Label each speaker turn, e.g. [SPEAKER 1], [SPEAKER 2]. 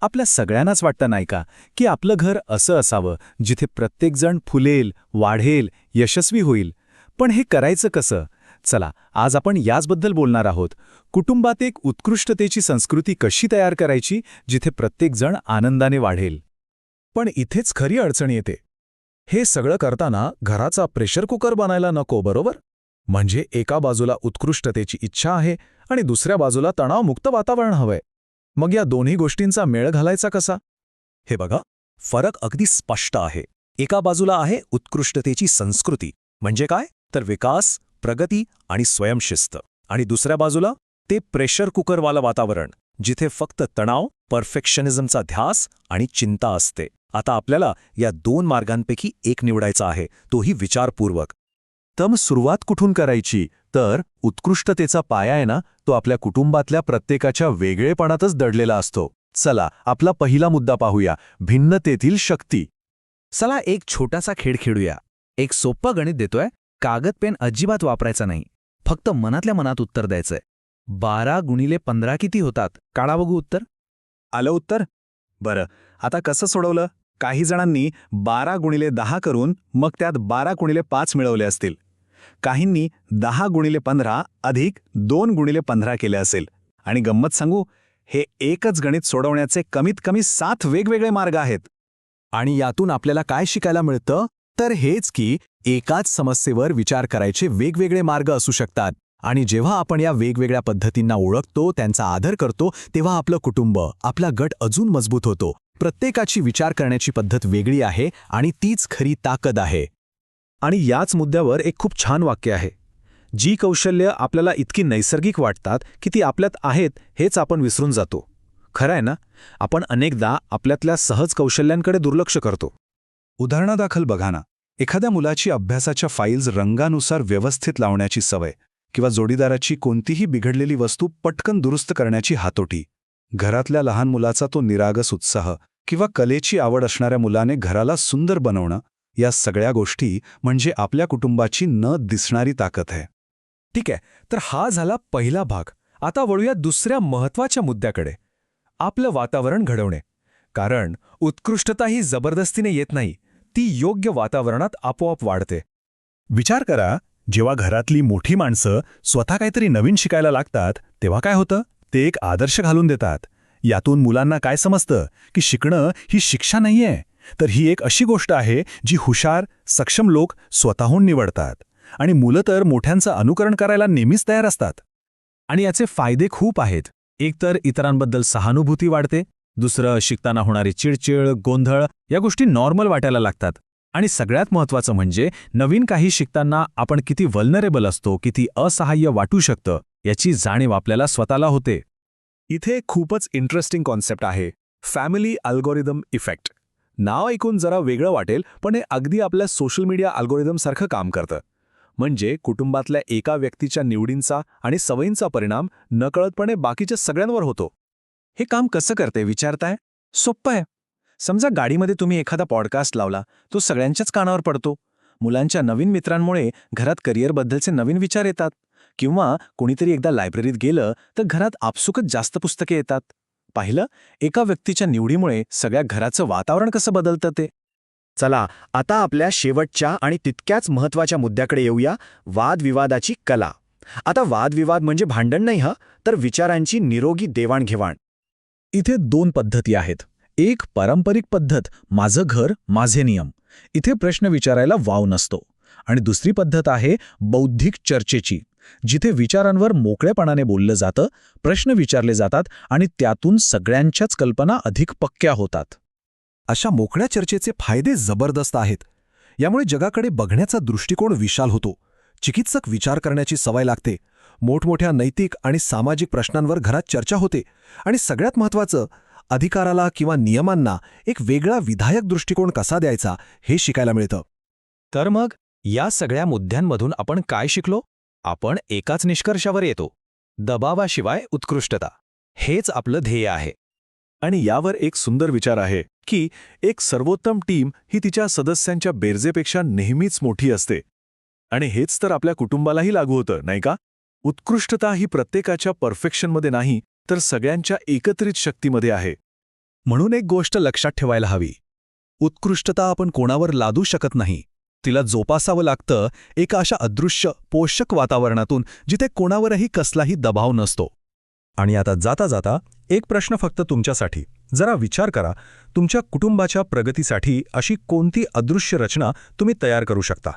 [SPEAKER 1] आपल्या सगळ्यांनाच वाटतं नाही का की आपलं घर असं असावं जिथे प्रत्येकजण फुलेल वाढेल यशस्वी होईल? पण हे करायचं कसं? चला आज आपण याचबद्दल बोलणार आहोत. कुटुंबात एक उत्कृष्टतेची संस्कृती कशी तयार करायची जिथे प्रत्येकजण आनंदाने वाढेल?
[SPEAKER 2] पण इथेच खरी अडचण येते. हे सगळं करताना घराचा प्रेशर कुकर बनायला नको बरोबर? म्हणजे एका बाजूला उत्कृष्टतेची इच्छा आहे आणि दुसऱ्या बाजूला तणावमुक्त वातावरण हवंय. मग या दोन्ही गोष्टींचा मेळ घालायचा कसा?
[SPEAKER 3] हे बघा फरक अगदी स्पष्ट आहे. एका बाजूला आहे उत्कृष्टतेची संस्कृती. म्हणजे काय? तर विकास प्रगती आणि स्वयंशिस्त. आणि दुसऱ्या बाजूला ते प्रेशर कुकरवालं वातावरण जिथे फक्त तणाव परफेक्शनिझमचा ध्यास आणि चिंता असते. आता आपल्याला या दोन मार्गांपैकी एक निवडायचा आहे तोही विचारपूर्वक.
[SPEAKER 2] तम सुरुवात कुठून करायची? तर उत्कृष्टतेचा पाया आहे ना तो आपल्या कुटुंबातल्या प्रत्येकाच्या वेगळेपणातच दडलेला असतो. चला आपला पहिला मुद्दा पाहूया. भिन्नतेतील शक्ती.
[SPEAKER 4] चला एक छोटासा खेळ खेळूया. एक सोप्पं गणित देतोय. कागद पेन अजिबात वापरायचा नाही. फक्त मनातल्या मनात उत्तर द्यायचंय. बारा गुणिले पंधरा किती होतात? काळा बघू उत्तर.
[SPEAKER 1] आलं उत्तर? बरं. आता कसं सोडवलं? काही जणांनी बारा गुणिले दहा करून मग त्यात बारा गुणिले पाच मिळवले असतील. काहींनी दहा गुणिले पंधरा अधिक दोन गुणिले पंधरा केले असेल. आणि गंमत सांगू हे एकच गणित सोडवण्याचे कमीत कमी सात वेगवेगळे मार्ग आहेत.
[SPEAKER 2] आणि यातून आपल्याला काय शिकायला मिळतं? तर हेच की एकाच समस्येवर विचार करायचे वेगवेगळे मार्ग असू शकतात. आणि जेव्हा आपण या वेगवेगळ्या पद्धतींना ओळखतो त्यांचा आदर करतो तेव्हा आपलं कुटुंब आपला गट अजून मजबूत होतो. प्रत्येकाची विचार करण्याची पद्धत वेगळी आहे आणि तीच खरी ताकद आहे.
[SPEAKER 1] आणि याच मुद्द्यावर एक खूप छान वाक्य आहे. जी कौशल्य आपल्याला इतकी नैसर्गिक वाटतात की ती आपल्यात आहेत हेच आपण विसरून जातो. खरं आहे ना? आपण अनेकदा आपल्यातल्या सहज कौशल्यांकडे दुर्लक्ष करतो.
[SPEAKER 5] उदाहरणादाखल बघा ना. एखाद्या मुलाची अभ्यासाच्या फाईल्स रंगानुसार व्यवस्थित लावण्याची सवय किंवा जोडीदाराची कोणतीही बिघडलेली वस्तू पटकन दुरुस्त करण्याची हातोटी. घरातल्या लहान मुलाचा तो निरागस उत्साह किंवा कलेची आवड असणाऱ्या मुलाने घराला सुंदर बनवणं या सगळ्या गोष्टी म्हणजे आपल्या कुटुंबाची न दिसणारी ताकद आहे.
[SPEAKER 2] ठीक आहे तर हा झाला पहिला भाग. आता वळूया दुसऱ्या महत्त्वाच्या मुद्द्याकडे. आपलं वातावरण घडवणे. कारण उत्कृष्टता ही जबरदस्तीने येत नाही ती योग्य वातावरणात आपोआप वाढते.
[SPEAKER 5] विचार करा जेव्हा घरातली मोठी माणसं स्वतः काहीतरी नवीन शिकायला लागतात तेव्हा काय होतं? ते एक आदर्श घालून देतात. यातून मुलांना काय समजतं? की शिकणं ही शिक्षा नाहीये. तर ही एक अशी गोष्ट आहे जी हुशार सक्षम लोक स्वतःहून निवडतात आणि मुलं तर मोठ्यांचं अनुकरण करायला नेहमीच तयार असतात.
[SPEAKER 2] आणि याचे फायदे खूप आहेत. एकतर इतरांबद्दल सहानुभूती वाढते दुसरं शिकताना होणारी चिडचिड गोंधळ या गोष्टी नॉर्मल वाटायला लागतात. आणि सगळ्यात महत्त्वाचं म्हणजे नवीन काही शिकताना आपण किती वल्नरेबल असतो किती असहाय्य वाटू शकतं याची जाणीव आपल्याला स्वतःला होते.
[SPEAKER 5] इथे खूपच इंटरेस्टिंग कॉन्सेप्ट आहे. फॅमिली अल्गोरिदम इफेक्ट नाव ऐकून जरा वेगळं वाटेल पण हे अगदी आपल्या सोशल मीडिया अल्गोरिदमसारखं काम करतं. म्हणजे कुटुंबातल्या एका व्यक्तीच्या निवडींचा आणि सवयींचा परिणाम नकळतपणे बाकीच्या सगळ्यांवर होतो.
[SPEAKER 1] हे काम कसं करते विचारताय? सोप्पं आहे. समजा गाडीमध्ये तुम्ही एखादा पॉडकास्ट लावला तो सगळ्यांच्याच कानावर पडतो. मुलांच्या नवीन मित्रांमुळे घरात करिअरबद्दलचे नवीन विचार येतात. किंवा कोणीतरी एकदा लायब्ररीत गेलं तर घरात आपसुकच जास्त पुस्तके येतात. पाहिलं एका व्यक्तीच्या निवडीमुळे सगळ्या घराचं वातावरण कसं बदलतं ते?
[SPEAKER 6] चला आता आपल्या शेवटच्या आणि तितक्याच महत्त्वाच्या मुद्द्याकडे येऊया वादविवादाची कला. आता वादविवाद म्हणजे भांडण नाही ह? तर विचारांची निरोगी देवाणघेवाण.
[SPEAKER 2] इथे दोन पद्धती आहेत. एक पारंपरिक पद्धत माझं घर माझे नियम. इथे प्रश्न विचारायला वाव नसतो. आणि दुसरी पद्धत आहे बौद्धिक चर्चेची. जिथे विचारांवर मोकळेपणाने बोललं जातं प्रश्न विचारले जातात आणि त्यातून सगळ्यांच्याच कल्पना अधिक पक्क्या होतात.
[SPEAKER 5] अशा मोकळ्या चर्चेचे फायदे जबरदस्त आहेत. यामुळे जगाकडे बघण्याचा दृष्टिकोन विशाल होतो. चिकित्सक विचार करण्याची सवय लागते. मोठमोठ्या नैतिक आणि सामाजिक प्रश्नांवर घरात चर्चा होते आणि सगळ्यात महत्त्वाचं अधिकाराला किंवा नियमांना एक वेगळा विधायक दृष्टिकोन कसा द्यायचा हे शिकायला मिळतं.
[SPEAKER 2] तर मग या सगळ्या मुद्द्यांमधून आपण काय शिकलो? आपण एकाच निष्कर्षावर येतो. दबावाशिवाय उत्कृष्टता. हेच आपलं ध्येय आहे.
[SPEAKER 5] आणि यावर एक सुंदर विचार आहे की एक सर्वोत्तम टीम ही तिच्या सदस्यांच्या बेरजेपेक्षा नेहमीच मोठी असते. आणि हेच तर आपल्या कुटुंबालाही लागू होतं नाही का? उत्कृष्टता ही प्रत्येकाच्या परफेक्शनमध्ये नाही तर सगळ्यांच्या एकत्रित शक्तीमध्ये आहे.
[SPEAKER 2] म्हणून एक गोष्ट लक्षात ठेवायला हवी. उत्कृष्टता आपण कोणावर लादू शकत नाही. तिला जोपासावं लागतं एका अशा अदृश्य पोषक वातावरणातून जिथे कोणावरही कसलाही दबाव नसतो.
[SPEAKER 3] आणि आता जाता जाता एक प्रश्न फक्त तुमच्यासाठी. जरा विचार करा तुमच्या कुटुंबाच्या प्रगतीसाठी अशी कोणती अदृश्य रचना तुम्ही तयार करू शकता?